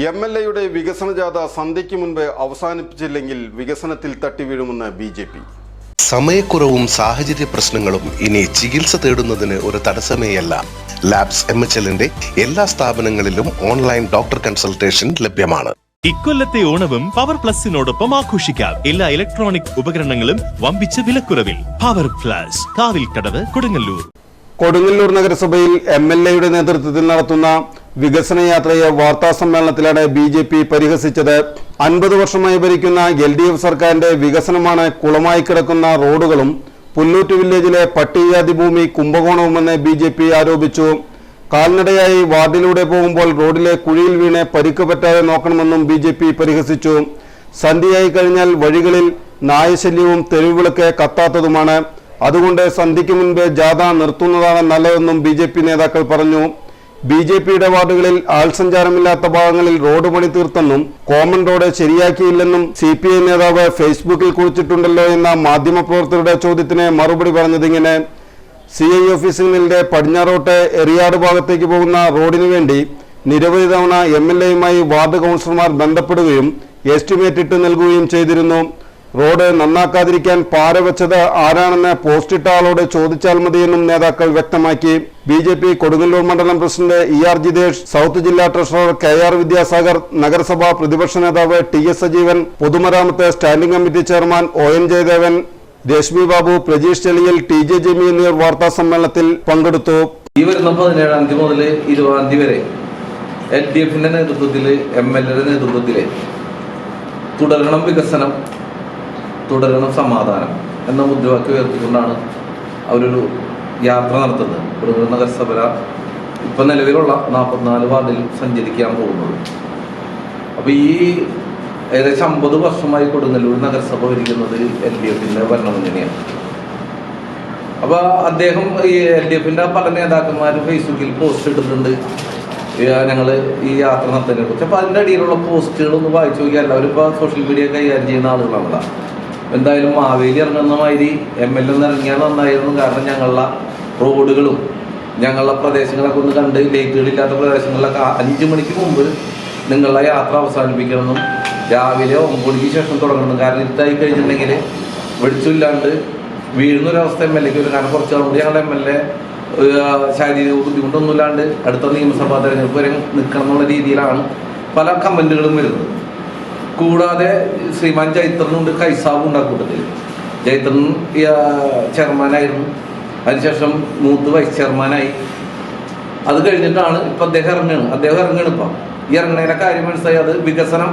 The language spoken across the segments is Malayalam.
എം എൽ എയുടെ വികസന ജാഥ സന്ധ്യയ്ക്ക് മുൻപ് അവസാനിപ്പിച്ചില്ലെങ്കിൽ വികസനത്തിൽ തട്ടിവീഴുമെന്ന് ബി ജെ പി. സമയക്കുറവും സാഹചര്യ പ്രശ്നങ്ങളും ഇനി ചികിത്സ തേടുന്നതിന് ഒരു തടസ്സമേയല്ല. ലാബ്സ് എം എച്ച് എല്ലിന്റെ എല്ലാ സ്ഥാപനങ്ങളിലും ഓൺലൈൻ ഡോക്ടർ കൺസൾട്ടേഷൻ ലഭ്യമാണ്. ഇക്കൊല്ലത്തെ ഓണവും പവർ പ്ലസിനോടൊപ്പം ആഘോഷിക്കാം. എല്ലാ ഇലക്ട്രോണിക് ഉപകരണങ്ങളും വമ്പിച്ച വിലക്കുറവിൽ. Power plus Kadavu Kodungallur. Kodungallur നഗരസഭയിൽ എം എൽ എയുടെ നേതൃത്വത്തിൽ നടത്തുന്ന വികസന യാത്രയെ വാർത്താ സമ്മേളനത്തിലാണ് ബി ജെ പി പരിഹസിച്ചത്. അൻപത് വർഷമായി ഭരിക്കുന്ന എൽ ഡി എഫ് സർക്കാരിന്റെ വികസനമാണ് കുളമായി കിടക്കുന്ന റോഡുകളും പുല്ലൂറ്റ് വില്ലേജിലെ പട്ടികജാതി ഭൂമി കുംഭകോണവുമെന്ന് ബി ജെ പി ആരോപിച്ചു. കാൽനടയായി വാർഡിലൂടെ പോകുമ്പോൾ റോഡിലെ കുഴിയിൽ വീണ് പരിക്ക് പറ്റാതെ നോക്കണമെന്നും ബി ജെ പി പരിഹസിച്ചു. സന്ധ്യയായി കഴിഞ്ഞാൽ വഴികളിൽ നായശല്യവും തെരുവിളക്ക് കത്താത്തതുമാണ്. അതുകൊണ്ട് സന്ധ്യയ്ക്ക് മുൻപ് ജാഥ നിർത്തുന്നതാണ് നല്ലതെന്നും ബി നേതാക്കൾ പറഞ്ഞു. ബി ജെ പിയുടെ വാർഡുകളിൽ ആൾസഞ്ചാരമില്ലാത്ത ഭാഗങ്ങളിൽ റോഡ് പണി തീർത്തെന്നും കോമൺ റോഡ് ശരിയാക്കിയില്ലെന്നും സി പി ഐ നേതാവ് ഫേസ്ബുക്കിൽ കുറിച്ചിട്ടുണ്ടല്ലോ എന്ന മാധ്യമപ്രവർത്തകരുടെ ചോദ്യത്തിന് മറുപടി പറഞ്ഞതിങ്ങനെ സി ഐ ഓഫീസിന്റെ പടിഞ്ഞാറോട്ട് എറിയാട് ഭാഗത്തേക്ക് പോകുന്ന റോഡിനു വേണ്ടി നിരവധി തവണ എം എൽ എയുമായി വാർഡ് കൗൺസിലർമാർ ബന്ധപ്പെടുകയും എസ്റ്റിമേറ്റ് ഇട്ട് നൽകുകയും ചെയ്തിരുന്നു. റോഡ് നന്നാക്കാതിരിക്കാൻ പാര വെച്ചത് ആരാണെന്ന് പോസ്റ്റിട്ട ആളോട് ചോദിച്ചാൽ മതിയെന്നും നേതാക്കൾ വ്യക്തമാക്കി. ബി ജെ പി കൊടുങ്ങല്ലൂർ മണ്ഡലം president E R Jithesh south ജില്ലാ ട്രഷറർ കെ ആർ വിദ്യാസാഗർ നഗരസഭാ പ്രതിപക്ഷ നേതാവ് ടി എസ് സജീവൻ പൊതുമരാമത്ത് standing committee chairman O N Jayadevan Reshmi Babu Prajeesh Cheliyal T J Jami എന്നിവർ വാർത്താ സമ്മേളനത്തിൽ പങ്കെടുത്തു. ഈ വരുന്ന പതിനേഴാം തീയതി മുതൽ ഇരുപതാം തീയതി വരെ എൽ ഡി എഫിന്റെ നേതൃത്വത്തിൽ എം എൽ തുടരണം വികസനം. തുടരണം സമാധാനം എന്ന മുദ്രാവാക്യം ഉയർത്തിക്കൊണ്ടാണ് അവരൊരു യാത്ര നടത്തുന്നത്. കൊടുങ്ങല്ലൂർ നഗരസഭ ഇപ്പം നിലവിലുള്ള നാൽപ്പത്തിനാല് വാർഡിൽ സഞ്ചരിക്കാൻ പോകുന്നത്. അപ്പോൾ ഈ ഏകദേശം അമ്പത് വർഷമായി കൊടുങ്ങല്ലൂർ നഗരസഭ ഭരിക്കുന്നത് എൽ ഡി എഫിന്റെ ഭരണമുന്നണിയാണ്. അപ്പോൾ അദ്ദേഹം ഈ എൽ ഡി എഫിന്റെ പല നേതാക്കന്മാരും ഫേസ്ബുക്കിൽ പോസ്റ്റ് ഇട്ടിട്ടുണ്ട്. ഞങ്ങൾ ഈ യാത്ര നടത്തുന്നതിനെ കുറിച്ച് അപ്പോൾ അതിന്റെ അടിയിലുള്ള പോസ്റ്റുകളൊന്നും വായിച്ചു നോക്കിയാൽ ഇപ്പൊ സോഷ്യൽ മീഡിയ കൈകാര്യം ചെയ്യുന്ന ആളുകളാണല്ലോ. എന്തായാലും മാവേലി ഇറങ്ങുന്ന മാതിരി എം എൽ എ ഇറങ്ങിയാൽ നന്നായിരുന്നു. കാരണം ഞങ്ങളുടെ റോഡുകളും ഞങ്ങളുടെ പ്രദേശങ്ങളൊക്കെ ഒന്ന് കണ്ട് ലൈറ്റുകളില്ലാത്ത പ്രദേശങ്ങളിലൊക്കെ അഞ്ച് മണിക്ക് മുമ്പ് നിങ്ങളുടെ യാത്ര അവസാനിപ്പിക്കണമെന്നും രാവിലെ ഒമ്പത് മണിക്ക് ശേഷം തുടങ്ങണം കാരണം ഇരുട്ടായി കഴിഞ്ഞിട്ടുണ്ടെങ്കിൽ വെളിച്ചമില്ലാണ്ട് വീഴുന്നൊരവസ്ഥ എം എൽ എക്ക് വരും. കാരണം കുറച്ച് നാൾ കൂടി ഞങ്ങളുടെ എം എൽ എ ശാരീരിക ബുദ്ധിമുട്ടൊന്നുമില്ലാണ്ട് അടുത്ത നിയമസഭാ തെരഞ്ഞെടുപ്പ് വരെ നിൽക്കണം എന്നുള്ള രീതിയിലാണ് പല കമന്റുകളും വരുന്നത്. കൂടാതെ ശ്രീമാൻ ജൈത്രനുണ്ട് കൈസാബും ഉണ്ട് ആ കൂട്ടത്തിൽ. ചൈത്രൻ ചെയർമാനായിരുന്നു. അതിനുശേഷം മൂത്ത് വൈസ് ചെയർമാനായി അത് കഴിഞ്ഞിട്ടാണ് ഇപ്പം അദ്ദേഹം ഇറങ്ങുകയാണ്. അദ്ദേഹം ഇറങ്ങുകയാണ് ഇപ്പം. ഈ ഇറങ്ങണേനെ കാര്യം മനസ്സിലായി. അത് വികസനം.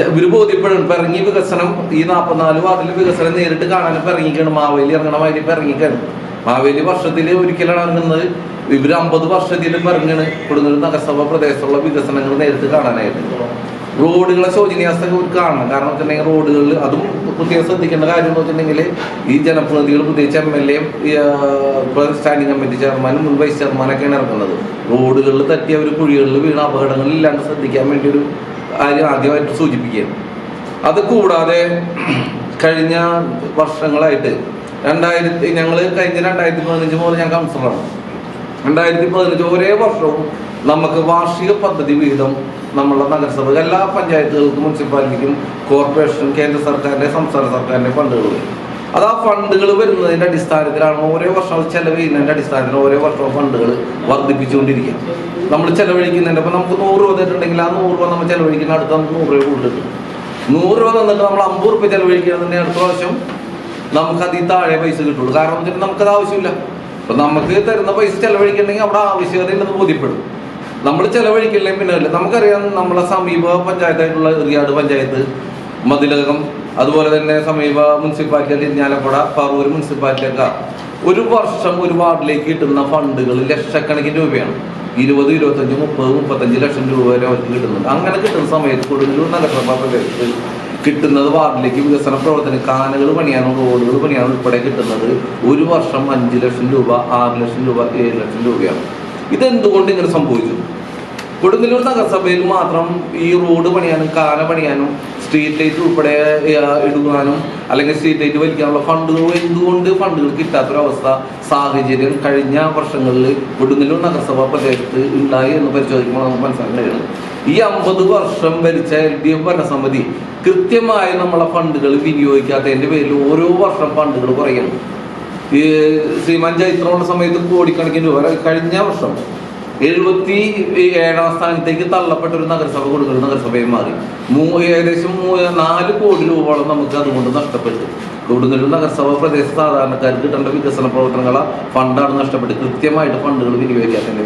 ഇവർ ബോധ്യപ്പെടും ഇപ്പം ഇറങ്ങി വികസനം. ഈ നാൽപ്പത്തിനാല് വാർഡിൽ വികസനം നേരിട്ട് കാണാൻ ഇപ്പം ഇറങ്ങിക്കാണ് മാവേലി ഇറങ്ങണ മാതിരി ഇപ്പം ഇറങ്ങിക്കാണ് മാവേലി വർഷത്തിൽ ഒരിക്കലാണ് ഇറങ്ങുന്നത്. ഇവർ അമ്പത് വർഷത്തിൽ ഇറങ്ങണ് കൊടുങ്ങല്ലൂർ നഗരസഭ പ്രദേശത്തുള്ള വികസനങ്ങൾ നേരിട്ട് കാണാനായിട്ട്. റോഡുകളെ ശോചനീയാവസ്ഥ കാണണം കാരണം. വെച്ചിട്ടുണ്ടെങ്കിൽ റോഡുകളിൽ അതും പ്രത്യേകം ശ്രദ്ധിക്കേണ്ട കാര്യം എന്ന് വെച്ചിട്ടുണ്ടെങ്കിൽ ഈ ജനപ്രതിനിധികൾ പ്രത്യേകിച്ച് എം എൽ എയും സ്റ്റാൻഡിംഗ് കമ്മിറ്റി ചെയർമാനും മുൻ വൈസ് ചെയർമാനൊക്കെയാണ് ഇറങ്ങുന്നത്. റോഡുകളിൽ തട്ടിയ ഒരു കുഴികളിൽ വീണ അപകടങ്ങളില്ലാണ്ട് ശ്രദ്ധിക്കാൻ വേണ്ടി ഒരു കാര്യം ആദ്യമായിട്ട് സൂചിപ്പിക്കുകയാണ്. അത് കൂടാതെ കഴിഞ്ഞ വർഷങ്ങളായിട്ട് രണ്ടായിരത്തി ഞങ്ങൾ കഴിഞ്ഞ രണ്ടായിരത്തി പതിനഞ്ച് മുതൽ ഞാൻ കൗൺസിലറാണ് രണ്ടായിരത്തി പതിനഞ്ച് ഒരേ വർഷവും നമുക്ക് വാർഷിക പദ്ധതി വിഹിതം നമ്മളുടെ നഗരസഭ എല്ലാ പഞ്ചായത്തുകൾക്കും മുനിസിപ്പാലിറ്റിക്കും കോർപ്പറേഷൻ കേന്ദ്ര സർക്കാരിന്റെ സംസ്ഥാന സർക്കാരിന്റെ ഫണ്ടുകൾ വരും അത് ആ ഫണ്ടുകൾ വരുന്നതിന്റെ അടിസ്ഥാനത്തിലാണ് ഓരോ വർഷം അത് ചെലവ് ചെയ്യുന്നതിന്റെ അടിസ്ഥാനത്തിൽ ഓരോ വർഷവും ഫണ്ടുകൾ വർദ്ധിപ്പിച്ചുകൊണ്ടിരിക്കുക. നമ്മൾ ചെലവഴിക്കുന്നതിന്റെ അപ്പോൾ നമുക്ക് നൂറ് രൂപ തന്നിട്ടുണ്ടെങ്കിൽ ആ നൂറ് രൂപ നമ്മൾ ചെലവഴിക്കുന്ന അടുത്ത് നമുക്ക് നൂറ് രൂപ കൂടുതൽ കിട്ടും. നൂറ് രൂപ തന്നിട്ട് നമ്മൾ അമ്പത് രൂപ ചെലവഴിക്കുകയാണെന്നുണ്ടെങ്കിൽ അടുത്ത പ്രാവശ്യം നമുക്ക് അതിൽ താഴെ പൈസ കിട്ടുള്ളൂ. കാരണം നമുക്കത് ആവശ്യമില്ല. അപ്പൊ നമുക്ക് തരുന്ന പൈസ ചെലവഴിക്കണമെങ്കിൽ അവിടെ ആവശ്യകത ഉണ്ടെന്ന് ബോധ്യപ്പെടും. നമ്മൾ ചെലവഴിക്കില്ലേ പിന്നെ നമുക്കറിയാം നമ്മളെ സമീപ പഞ്ചായത്തായിട്ടുള്ള എറിയാട് പഞ്ചായത്ത് മതിലകം അതുപോലെ തന്നെ സമീപ മുനിസിപ്പാലിറ്റി ഇരിഞ്ഞാലക്കുട പറൂർ മുനിസിപ്പാലിറ്റിയൊക്കെ ഒരു വർഷം ഒരു വാർഡിലേക്ക് കിട്ടുന്ന ഫണ്ടുകൾ ലക്ഷക്കണക്കിന് രൂപയാണ്. ഇരുപത് ഇരുപത്തഞ്ച് മുപ്പത് മുപ്പത്തഞ്ച് ലക്ഷം രൂപ വരെ അവർക്ക് കിട്ടുന്നുണ്ട്. അങ്ങനെ കിട്ടുന്ന സമയത്ത് കൊടുങ്ങല്ലൂർ നഗരസഭാ പ്രദേശത്ത് കിട്ടുന്നത് വാർഡിലേക്ക് വികസന പ്രവർത്തനം കാനകൾ പണിയാനും റോഡുകൾ പണിയാനും ഉൾപ്പെടെ കിട്ടുന്നത് ഒരു വർഷം അഞ്ച് ലക്ഷം രൂപ ആറ് ലക്ഷം രൂപ ഏഴ് ലക്ഷം രൂപയാണ്. ഇതെന്തുകൊണ്ട് ഇങ്ങനെ സംഭവിച്ചു? കൊടുങ്ങല്ലൂർ നഗരസഭയിൽ മാത്രം ഈ റോഡ് പണിയാനും കാന പണിയാനും സ്ട്രീറ്റ് ലൈറ്റ് ഉൾപ്പെടെ ഇടുവാനും അല്ലെങ്കിൽ സ്ട്രീറ്റ് ലൈറ്റ് വലിക്കാനുള്ള ഫണ്ടുകൾ എന്തുകൊണ്ട് ഫണ്ടുകൾ കിട്ടാത്തൊരവസ്ഥ സാഹചര്യം കഴിഞ്ഞ വർഷങ്ങളിൽ കൊടുങ്ങല്ലൂർ നഗരസഭാ പ്രദേശത്ത് ഉണ്ടായി എന്ന് പരിശോധിക്കുമ്പോൾ നമുക്ക് മനസ്സിലാക്കാൻ കഴിയുന്നത്. ഈ അമ്പത് വർഷം ഭരിച്ച എൽ ഡി എഫ് ഭരണസമിതി കൃത്യമായി നമ്മളെ ഫണ്ടുകൾ വിനിയോഗിക്കാത്തതിന്റെ പേരിൽ ഓരോ വർഷം ഫണ്ടുകൾ കുറയുന്നു ഈ ശ്രീമാൻ ചൈത്രമുള്ള സമയത്ത് കോടിക്കണക്കിന് രൂപ. കഴിഞ്ഞ വർഷം എഴുപത്തി ഏഴാം സ്ഥാനത്തേക്ക് തള്ളപ്പെട്ട ഒരു നഗരസഭ കൊടുക്കുന്ന നഗരസഭയും മാറി. മൂ ഏകദേശം നാല് കോടി രൂപയോളം നമുക്ക് അതുകൊണ്ട് നഷ്ടപ്പെട്ടു. കൊടുങ്ങല്ലൂർ നഗരസഭ പ്രദേശ സാധാരണക്കാർക്ക് കിട്ടേണ്ട വികസന പ്രവർത്തനങ്ങളെ ഫണ്ടാണ് നഷ്ടപ്പെട്ട് കൃത്യമായിട്ട് ഫണ്ടുകൾ വിനിയോഗിക്കാത്തതിന്റെ